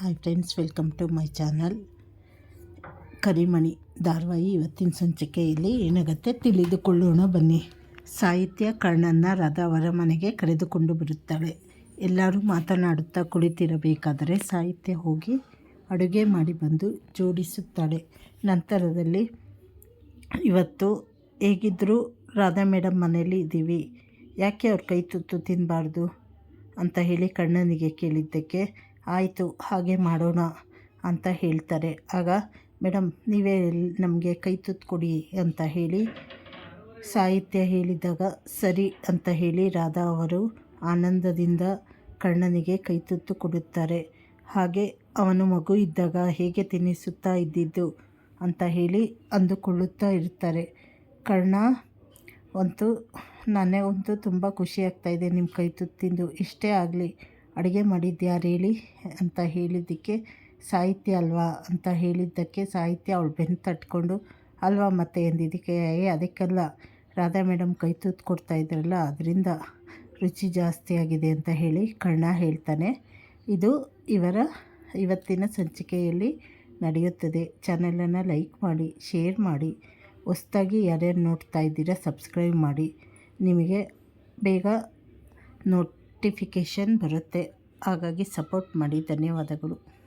Hi friends welcome to my channel Karimani ಧಾರಾವಾಹಿ ಇವತ್ತಿನ ಸಂಚಿಕೆಯಲ್ಲಿ ಏನಾಗುತ್ತೆ ತಿಳಿದುಕೊಳ್ಳೋಣ ಬನ್ನಿ. ಸಾಹಿತ್ಯ ಕರ್ಣನ ರಾಧಾ ಅವರ ಮನೆಗೆ ಕರೆದುಕೊಂಡು ಬರುತ್ತಾಳೆ. ಎಲ್ಲರೂ ಮಾತನಾಡುತ್ತಾ ಕುಳಿತಿರಬೇಕಾದರೆ ಸಾಹಿತ್ಯ ಹೋಗಿ ಅಡುಗೆ ಮಾಡಿ ಬಂದು ಜೋಡಿಸುತ್ತಾಳೆ. ನಂತರದಲ್ಲಿ, ಇವತ್ತು ಹೇಗಿದ್ದರೂ ರಾಧಾ ಮೇಡಮ್ ಮನೇಲಿ ಇದ್ದೀವಿ. ಯಾಕೆ ಅವ್ರ ಕೈ ತುತ್ತು ತಿನ್ನಬಾರ್ದು ಅಂತ ಹೇಳಿ ಕಣ್ಣನಿಗೆ ಕೇಳಿದ್ದಕ್ಕೆ ಆಯಿತು, ಹಾಗೆ ಮಾಡೋಣ ಅಂತ ಹೇಳ್ತಾರೆ. ಆಗ ಮೇಡಮ್ ನೀವೇ ನಮಗೆ ಕೈ ತುತ್ತು ಕೊಡಿ ಅಂತ ಹೇಳಿ ಸಾಹಿತ್ಯ ಹೇಳಿದಾಗ ಸರಿ ಅಂತ ಹೇಳಿ ರಾಧಾ ಅವರು ಆನಂದದಿಂದ ಕಣ್ಣನಿಗೆ ಕೈ ತುತ್ತು ಕೊಡುತ್ತಾರೆ. ಹಾಗೆ ಅವನು ಮಗು ಇದ್ದಾಗ ಹೇಗೆ ತಿನ್ನಿಸುತ್ತಾ ಇದ್ದಿದ್ದು ಅಂತ ಹೇಳಿ ಅಂದುಕೊಳ್ಳುತ್ತಾ ಇರ್ತಾರೆ. ಕರ್ಣ ಅಂತೂ ನನಗಂತೂ ತುಂಬ ಖುಷಿಯಾಗ್ತಾಯಿದೆ ನಿಮ್ಮ ಕೈ ತುತ್ತಿಂದು ಇಷ್ಟೇ ಆಗಲಿ. ಅಡುಗೆ ಮಾಡಿದ್ಯಾ ಹೇಳಿ ಅಂತ ಹೇಳಿದ್ದಕ್ಕೆ ಸಾಹಿತ್ಯ ಅಲ್ವಾ ಅಂತ ಹೇಳಿದ್ದಕ್ಕೆ ಸಾಹಿತ್ಯ ಅವಳು ಬೆನ್ನು ತಟ್ಕೊಂಡು, ಅಲ್ವಾ ಮತ್ತೆ? ಎಂದಿದ್ದಕ್ಕೆ, ಏ, ಅದಕ್ಕೆಲ್ಲ. ರಾಧಾ ಮೇಡಮ್ ಕೈ ತೂತು ಕೊಡ್ತಾ ಇದ್ರಲ್ಲ, ಅದರಿಂದ ರುಚಿ ಜಾಸ್ತಿ ಆಗಿದೆ ಅಂತ ಹೇಳಿ ಕರ್ಣ ಹೇಳ್ತಾನೆ. ಇದು ಇವರ ಇವತ್ತಿನ ಸಂಚಿಕೆಯಲ್ಲಿ ನಡೆಯುತ್ತದೆ. ಚಾನಲನ್ನು ಲೈಕ್ ಮಾಡಿ, ಶೇರ್ ಮಾಡಿ, ಹೊಸ್ದಾಗಿ ಯಾರ್ಯಾರು ನೋಡ್ತಾ ಇದ್ದೀರಾ ಸಬ್ಸ್ಕ್ರೈಬ್ ಮಾಡಿ. ನಿಮಗೆ ಬೇಗ ನೋಟಿಫಿಕೇಷನ್ ಬರುತ್ತೆ. ಹಾಗಾಗಿ ಸಪೋರ್ಟ್ ಮಾಡಿ. ಧನ್ಯವಾದಗಳು.